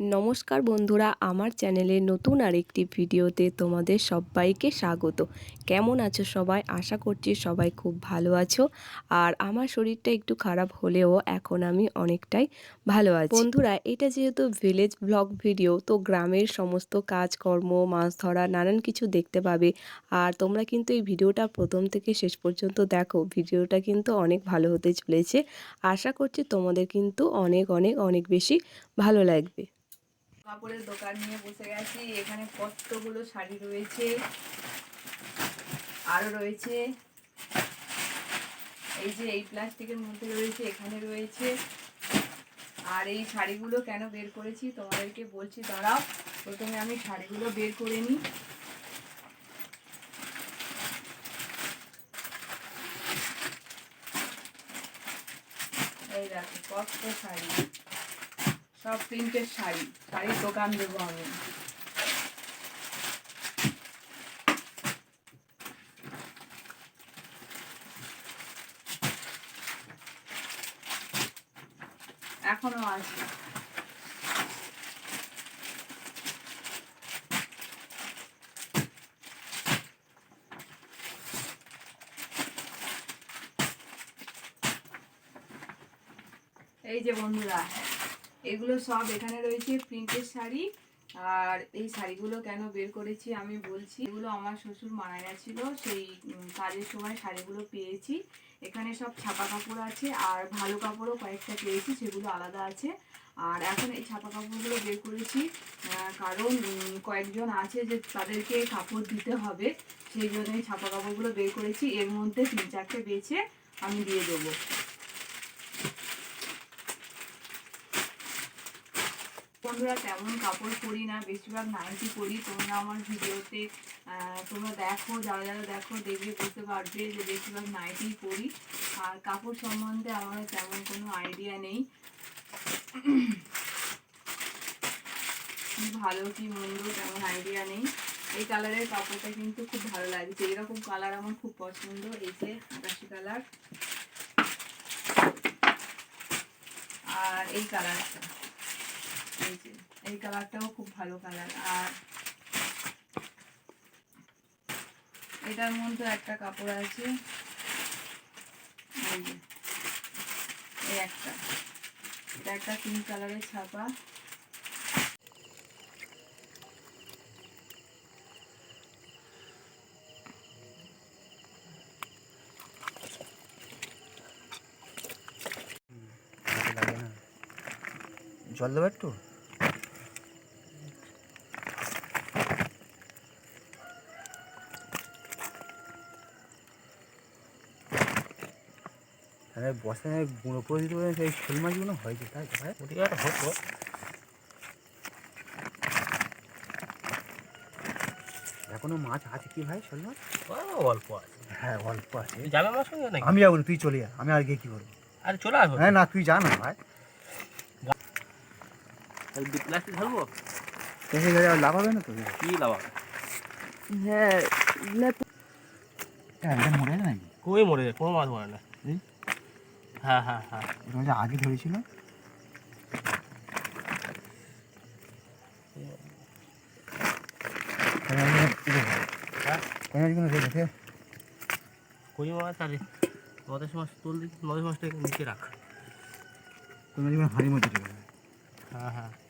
নমস্কার বন্ধুরা, আমার চ্যানেলে নতুন আরেকটি ভিডিওতে তোমাদের সবাইকে স্বাগত। কেমন আছো সবাই? আশা করছি সবাই খুব ভালো আছো। আর আমার শরীরটা একটু খারাপ হলেও এখন আমি অনেকটাই ভালো আছি। বন্ধুরা, এটা যেহেতু ভিলেজ ব্লগ ভিডিও তো গ্রামের সমস্ত কাজকর্ম, মাছ ধরা, নানান কিছু দেখতে পাবে। আর তোমরা কিন্তু এই ভিডিওটা প্রথম থেকে শেষ পর্যন্ত দেখো। ভিডিওটা কিন্তু অনেক ভালো হতে চলেছে। আশা করছি তোমাদের কিন্তু অনেক অনেক অনেক বেশি ভালো লাগবে। কাপড়ের দোকান নিয়ে বসে গেছি। এখানে কতগুলো শাড়ি রয়েছে, আরও রয়েছে। এই যে এই প্লাস্টিকের মধ্যে রয়েছে, এখানে রয়েছে। আর এই শাড়িগুলো কেন বের করেছি তোমাদেরকে বলছি, দাঁড়াও। প্রথমে আমি শাড়িগুলো বের করে নিই। এই দেখো, কত শাড়ি। সব প্রিন্টের শাড়ি শাড়ির দোকান দেবো আমি। এখনও আছে এই যে বন্ধুরা এগুলো সব এখানে রয়েছে প্রিন্টের শাড়ি। আর এই শাড়িগুলো কেন বের করেছি আমি বলছি, এগুলো আমার শ্বশুর মারা গেছিল, সেই কাজের সময় শাড়িগুলো পেয়েছি। এখানে সব ছাপা কাপড় আছে, আর ভালো কাপড়ও কয়েকটা পেয়েছি, সেগুলো আলাদা আছে। আর এখন এই ছাপা কাপড়গুলো বের করেছি কারণ কয়েকজন আছে যে তাদেরকে কাপড় দিতে হবে, সেই জন্য ছাপা কাপড়গুলো বের করেছি। এর মধ্যে তিন চারটে বেছে আমি দিয়ে দেবো। বন্ধুরা তেমন কাপড় পরি না, বেশিরভাগ নাইটি পরি। তোমরা আমার ভিডিওতে তোমরা দেখো, যারা যারা দেখো দেখবে বুঝতে পারবে যে বেশিরভাগ নাইটি পরি। আর কাপড় সম্বন্ধে আমার তেমন কোনো আইডিয়া নেই। কি ভালো, কি মন্দ, তেমন আইডিয়া নেই। এই কালারের কাপড়টা কিন্তু খুব ভালো লাগছে। এরকম কালার আমার খুব পছন্দ, এই যে আকাশি কালার আর এই কালারটা এই এই কালারটাও খুব ভালো কালার। আর এটার মধ্যে একটা কাপড় আছে। এই একটা। এটা একটা পিঙ্ক কালারের ছাপা। জল দেবো একটু? বসায় গুঁড়ো করে দিতে পারেন সেই শোল মাছগুলো হয়েছে তাই তো ভাই? ওদিকে একটা হতো এখনও মাছ আছে কি ভাই শোল মাছ? ও, অল্প আছে। হ্যাঁ অল্প আছে। তুই যাবে আমার সঙ্গে নাকি? আমি যাব না, তুই চলে যা আমি আর গিয়ে কি করব? আরে চলে আসব হ্যাঁ না তুই যা না ভাই। প্লাস্টিক ধরবো? দেখে গেলে আর লাভ হবে না তো? কি লাভ হ্যাঁ হ্যাঁ মরে গেল নাকি? কই মরে যায়? কোনো মাছ মরে না? হ্যাঁ হ্যাঁ হ্যাঁ। এটা হচ্ছে আগে ধরেছিল। হ্যাঁ। কই মাছ মাছটা নিচে রাখ। হাঁড়ি মধ্যে হ্যাঁ হ্যাঁ।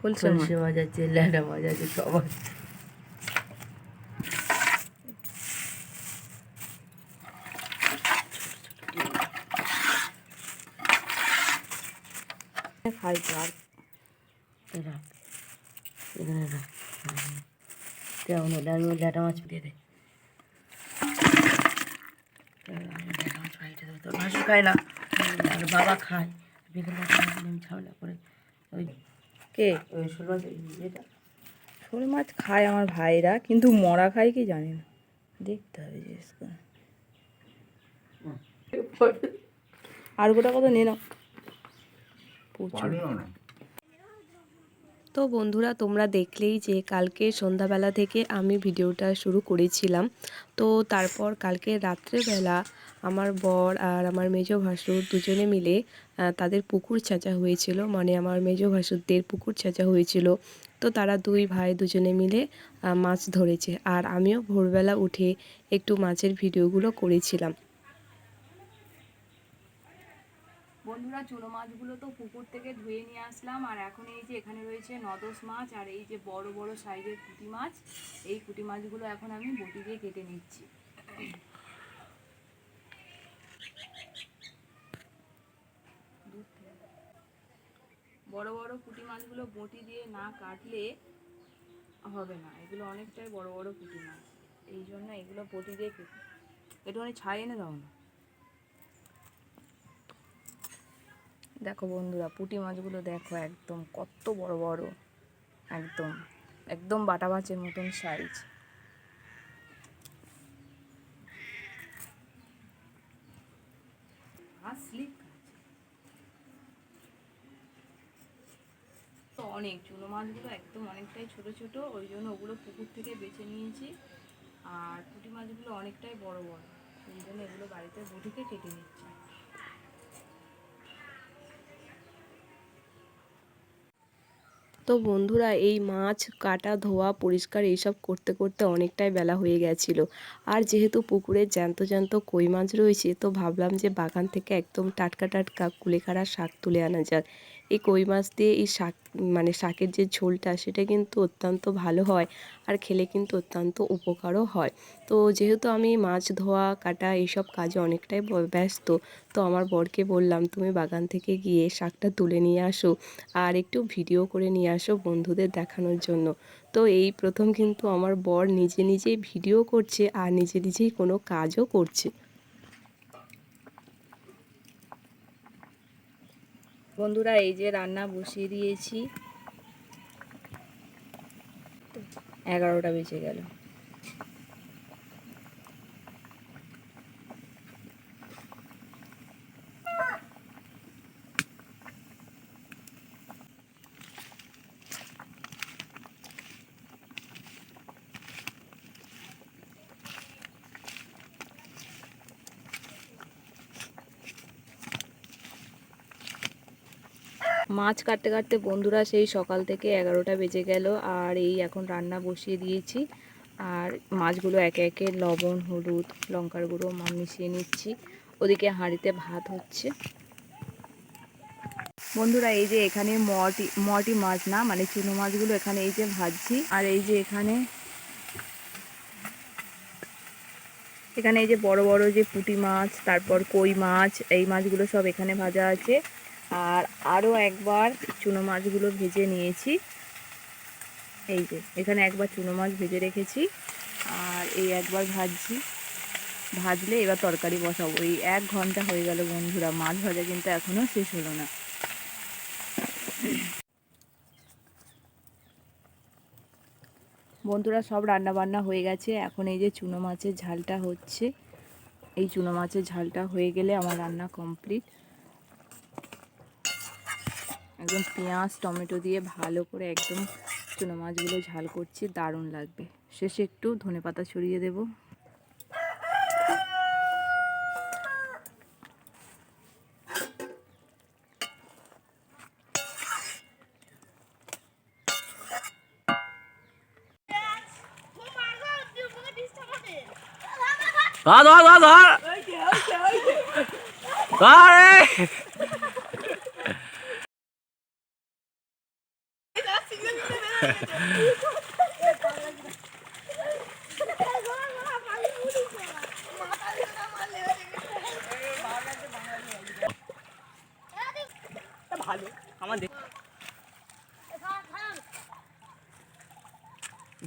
খোলসা মাছ আছে ল্যাডা মাছ আছে সব খাই আর? তেমন আমি ল্যাটা মাছ দিয়ে দেয় ল্যাটা মাছ ফ্রাইটা দেবো তোর ভাসু খায় না। আর বাবা খায়। বিকেলে আমি ঝামেলা করে ওই কে? শোল মাছ খায় আমার ভাইরা কিন্তু মরা খায় কি জানি না। দেখতে হবে জিজ্ঞেস করে আর গোটা কত নিয়ে নাও। প্রচুর। তো বন্ধুরা, তোমরা দেখলেই যে কালকে সন্ধ্যাবেলা থেকে আমি ভিডিওটা শুরু করেছিলাম। তো তারপর কালকে রাত্রেবেলা আমার বর আর আমার মেজো ভাসুর দুজনে মিলে তাদের পুকুর ছেঁচা হয়েছিল। মানে আমার মেজো ভাসুরদের পুকুর ছেঁচা হয়েছিল। তো তারা দুই ভাই দুজনে মিলে মাছ ধরেছে। আর আমিও ভোরবেলা উঠে একটু মাছের ভিডিওগুলো করেছিলাম। বন্ধুরা, চুনো মাছগুলো তো পুকুর থেকে ধুয়ে নিয়ে আসলাম। আর এখন এই যে এখানে রয়েছে নদস মাছ আর এই যে বড় বড় সাইজের পুঁটি মাছ, এই পুঁটি মাছগুলো এখন আমি বটি দিয়ে কেটে নিচ্ছি। বড় বড় পুঁটি মাছগুলো বটি দিয়ে না কাটলে হবে না। এগুলো অনেকটাই বড় বড় পুঁটি মাছ। এই জন্য এগুলো বটি দিয়ে কেটে একটুখানি ছাই এনে দাও না। দেখো বন্ধুরা, পুঁটি মাছগুলো দেখো একদম কত বড় বড়, একদম একদম বাটা মাছের মতন সাইজ অনেক, চুনো মাছগুলো একদম অনেকটাই ছোট ছোট, ওই জন্য ওগুলো পুকুর থেকে বেছে নিয়েছি। আর পুঁটি মাছগুলো অনেকটাই বড় বড়, সেই জন্য এগুলো বাড়িতে বটিতে কেটে নিচ্ছি। তো বন্ধুরা, এই মাছ কাটা, ধোয়া, পরিষ্কার এইসব করতে করতে অনেকটাই বেলা হয়ে গেছিল। আর যেহেতু পুকুরে জ্যান্ত জ্যান্ত কই মাছ রয়েছে, তো ভাবলাম যে বাগান থেকে একদম টাটকা টাটকা কুলেখাড়া শাক তুলে আনা যাক। এই কই মাছ দিয়ে এই শাক মানে শাকের যে ঝোলটা সেটা কিন্তু অত্যন্ত ভালো হয় আর খেলে কিন্তু অত্যন্ত উপকারও হয়। তো যেহেতু আমি মাছ ধোয়া, কাটা এইসব কাজে অনেকটাই ব্যস্ত, তো আমার বরকে বললাম, তুমি বাগান থেকে গিয়ে শাকটা তুলে নিয়ে আসো আর একটু ভিডিও করে নিয়ে আসো বন্ধুদের দেখানোর জন্য। তো এই প্রথম কিন্তু আমার বর নিজে নিজেই ভিডিও করছে আর নিজে নিজেই কোনো কাজও করছে। বন্ধুরা এই যে রান্না বসিয়ে দিয়েছি। এগারোটা বেজে গেল। মাছ কাটতে কাটতে বন্ধুরা সেই সকাল থেকে এগারোটা বেজে গেল আর এই এখন রান্না বসিয়ে দিয়েছি। আর মাছগুলো একে একে লবণ, হলুদ, লঙ্কার গুঁড়ো মা মিশিয়ে নিচ্ছি। ওদিকে হাঁড়িতে ভাত হচ্ছে। বন্ধুরা, এই যে এখানে মটি মটি মাছ না মানে চুনো মাছগুলো এখানে এই যে ভাজছি। আর এই যে এখানে এখানে এই যে বড় বড় যে পুঁটি মাছ, তারপর কই মাছ, এই মাছগুলো সব এখানে ভাজা আছে। আর আরও একবার চুনো মাছগুলো ভেজে নিয়েছি। এই যে, এখানে একবার চুনো মাছ ভেজে রেখেছি। আর এই একবার ভাজছি। ভাজলে এবার তরকারি বসাবো। এই এক ঘণ্টা হয়ে গেল বন্ধুরা, মাছ ভাজা কিন্তু এখনও শেষ হলো না। বন্ধুরা, সব রান্না বান্না হয়ে গেছে। এখন এই যে চুনো মাছের ঝালটা হচ্ছে। এই চুনো মাছের ঝালটা হয়ে গেলে আমার রান্না কমপ্লিট। একদম পেঁয়াজ টমেটো দিয়ে ভালো করে একদম চুনো মাছগুলো ঝাল করছি দারুণ লাগবে শেষে একটু ধনে পাতা ছড়িয়ে দেব ধর ধর ধর ধর ভালো। আমাদের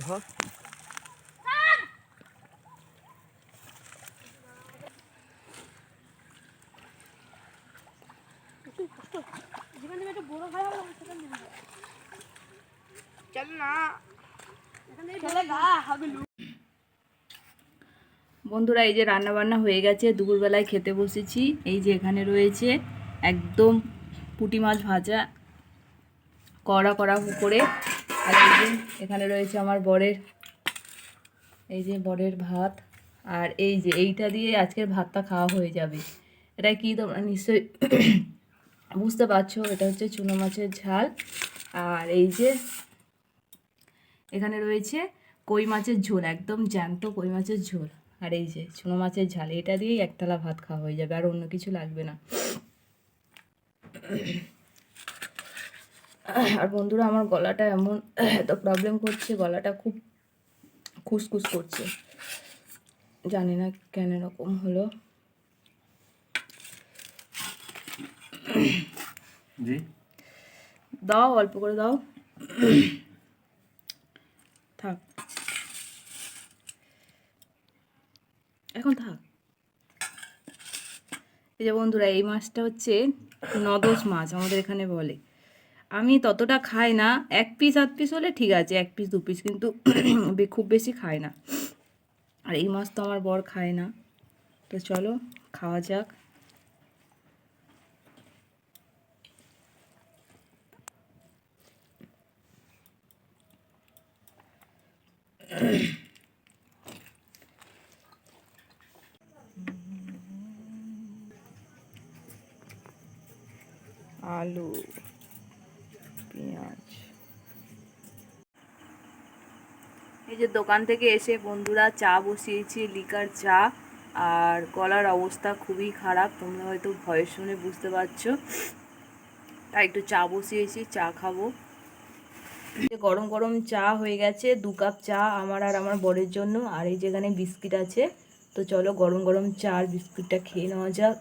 ধর একটা বড় ভাই সেটা বন্ধুরা এই যে রান্না বান্না হয়ে গেছে দুপুরবেলায় খেতে বসেছি। এই যে এখানে রয়েছে একদম পুঁটি মাছ ভাজা কড়া কড়া করে। আর এই যে এখানে রয়েছে আমার বরের এই যে বরের ভাত। আর এই যে এইটা দিয়ে আজকের ভাতটা খাওয়া হয়ে যাবে। এটা কি তোমরা নিশ্চয়ই বুঝতে পারছ? এটা হচ্ছে চুনো মাছের ঝাল। আর এই যে এখানে রয়েছে কই মাছের ঝোল একদম জ্যান্ত কই মাছের ঝোল। আর এই যে চুনো মাছের ঝাল এটা দিয়েই একতলা ভাত খাওয়া হয়ে যাবে আর অন্য কিছু লাগবে না। আর বন্ধুরা আমার গলাটা এমন এত প্রবলেম করছে গলাটা খুব খুসখুস করছে। জানি না কেন এরকম হলো। দাও অল্প করে দাও। থাক। এখন থাক। এই যে বন্ধুরা, এই মাছটা হচ্ছে নদস মাছ, আমাদের এখানে বলে। আমি ততটা খাই না, এক পিস আধ পিস হলে ঠিক আছে, এক পিস দু পিস কিন্তু খুব বেশি খাই না। আর এই মাছ তো আমার বর খায় না। তো চলো, খাওয়া যাক। যে দোকান থেকে এসে বন্ধুরা চা বসিয়েছি, লিকার চা। আর গলার অবস্থা খুবই খারাপ, তোমরা হয়তো ভয়েস শুনে বুঝতে পারছ। তাই একটু চা বসিয়েছি, চা খাব। গরম গরম চা হয়ে গেছে, দু কাপ চা আমার আর আমার বরের জন্য। আর এই যেখানে বিস্কিট আছে, তো চলো গরম গরম চা আর বিস্কিটটা খেয়ে নেওয়া যাক।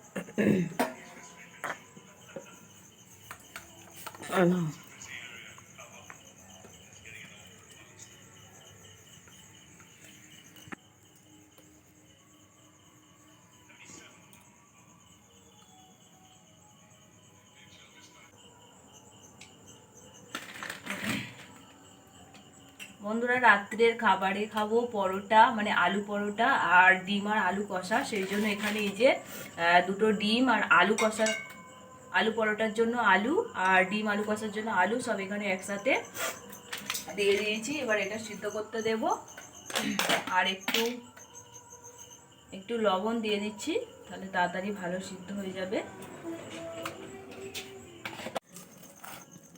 বন্ধুরা, রাত্রের খাবারে খাব পরোটা মানে আলু পরোটা আর ডিম আর আলু কষা। সেই জন্য এখানে এই যে দুটো ডিম আর আলু কষা, আলু পরোটার জন্য আলু আর ডিম আলু কষার জন্য আলু সব এখানে একসাথে দিয়ে দিয়েছি। এবার এটা সিদ্ধ করতে দেব। আর একটু একটু লবণ দিয়ে দিচ্ছি, তাহলে তাড়াতাড়ি ভালো সিদ্ধ হয়ে যাবে।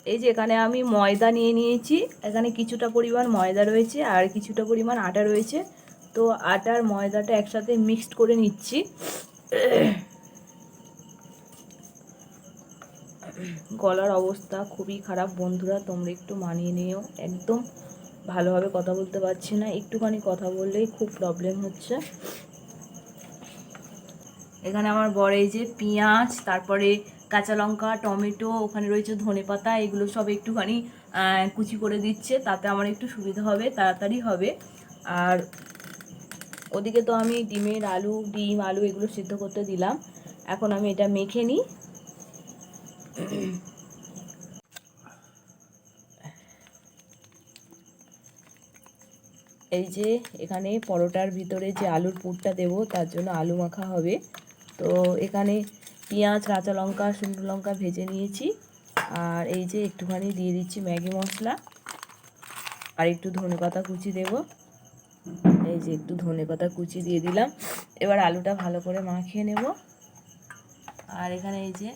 এই যে এখানে আমি ময়দা নিয়ে নিয়েছি। এখানে কিছুটা পরিমাণ ময়দা রয়েছে আর কিছুটা পরিমাণ আটা রয়েছে। তো আটার ময়দাটা একসাথে মিক্সড করে নিচ্ছি। গলার অবস্থা খুবই খারাপ। বন্ধুরা, তোমরা একটু মানিয়ে নিও। একদম ভালোভাবে কথা বলতে পারছি না। একটুখানি কথা বললেই খুব প্রবলেম হচ্ছে। এখানে আমার বড় এই যে পেঁয়াজ, তারপরে কাঁচা লঙ্কা, টমেটো, ওখানে রয়েছে ধনেপাতা এগুলো সব একটুখানি কুচি করে দিচ্ছে, তাতে আমার একটু সুবিধা হবে, তাড়াতাড়ি হবে। আর ওদিকে তো আমি ডিমের আলু, ডিম, আলু এগুলো সিদ্ধ করতে দিলাম। এখন আমি এটা মেখে নিই। এই যে এখানে পরোটার ভিতরে যে আলুর পুরটা দেব, তার জন্য আলু মাখা হবে। তো এখানে পেঁয়াজ, কাঁচা লঙ্কা, শুকনো লঙ্কা ভেজে নিয়েছি। আর এই যে একটুখানি দিয়ে দিচ্ছি ম্যাগি মশলা। আর একটু ধনে পাতা কুচি দেব। এই যে একটু ধনে পাতা কুচি দিয়ে দিলাম। এবার আলুটা ভালো করে মাখিয়ে নেব। আর এখানে এই যে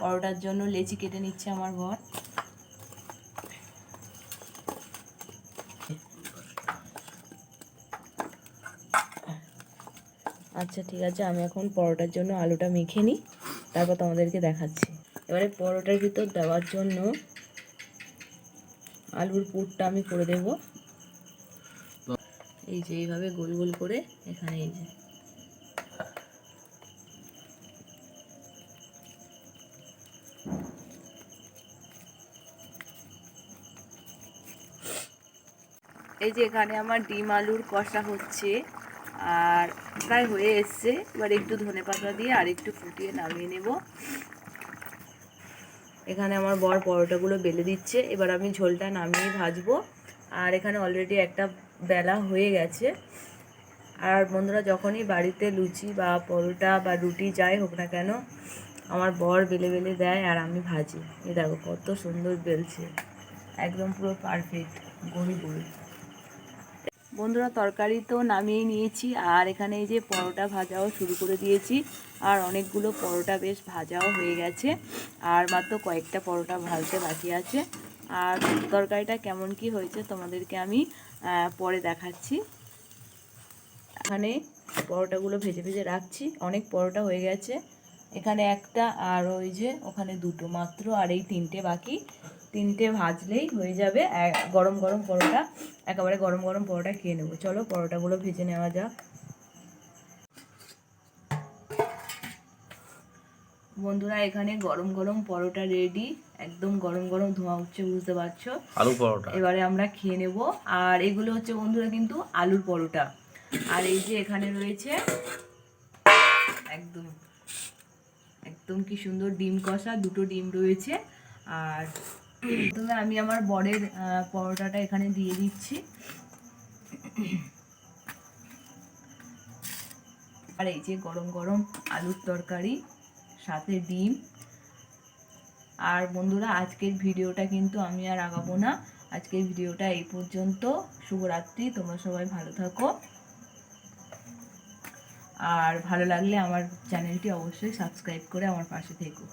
পরোটার জন্য লেচি কেটে নিচ্ছে আমার বর। আচ্ছা ঠিক আছে। আমি এখন পরোটার জন্য আলুটা মেখে নিই। তারপর তোমাদেরকে দেখাচ্ছি। এবারে পরোটার ভিতর দেওয়ার জন্য আলুর পুরটা আমি করে দেব। এই যে এইভাবে গোল গোল করে এখানে এই যে। এই যে এখানে আমার ডিম আলুর কষা হচ্ছে, আর প্রায় হয়ে এসছে। এবার একটু ধনে পাতা দিয়ে আর একটু ফুটিয়ে নামিয়ে নেব। এখানে আমার বর পরোটাগুলো বেলে দিচ্ছে। এবার আমি ঝোলটা নামিয়ে ভাজবো। আর এখানে অলরেডি একটা বেলা হয়ে গেছে। আর বন্ধুরা, যখনই বাড়িতে লুচি বা পরোটা বা রুটি যাই হোক না কেন, আমার বর বেলে বেলে দেয় আর আমি ভাজি। এ দেখো কত সুন্দর বেলছে। একদম পুরো পারফেক্ট গড়ি গড়ি বন্ধুরা, তরকারি তো নামিয়ে নিয়েছি, আর এখানে এই যে পরোটা ভাজাও শুরু করে দিয়েছি, আর অনেকগুলো পরোটা বেশ ভাজাও হয়ে গেছে, আর মাত্র কয়েকটা পরোটা ভাজতে বাকি আছে, আর তরকারিটা কেমন কি হয়েছে তোমাদেরকে আমি পরে দেখাচ্ছি। এখানে পরোটাগুলো ভেজে ভেজে রাখছি, অনেক পরোটা হয়ে গেছে এখানে একটা আর ওই যে ওখানে দুটো মাত্র আর এই তিনটে বাকি। তিনটে ভাজলেই হয়ে যাবে। গরম গরম পরোটা একেবারে গরম গরম পরোটা খেয়ে নেব। চলো পরোটাগুলো ভেজে নেওয়া যাক। বন্ধুরা এখানে গরম গরম পরোটা রেডি একদম গরম গরম ধোঁয়া উঠছে বুঝতে পারছ? আলু পরোটা। এবারে আমরা খেয়ে নেব। আর এগুলো হচ্ছে বন্ধুরা কিন্তু আলুর পরোটা। আর এই যে এখানে রয়েছে একদম একদম কি সুন্দর ডিম কষা, দুটো ডিম রয়েছে। আর প্রথমে আমি আমার বরের পরোটাটা এখানে দিয়ে দিচ্ছি। আর এই যে গরম গরম আলুর তরকারি, সাথে ডিম। আর বন্ধুরা, আজকের ভিডিওটা কিন্তু আমি আর আগাবো না। আজকের ভিডিওটা এই পর্যন্ত। শুভরাত্রি, তোমরা সবাই ভালো থাকো। আর ভালো লাগলে আমার চ্যানেলটি অবশ্যই সাবস্ক্রাইব করে আমার পাশে থেকো।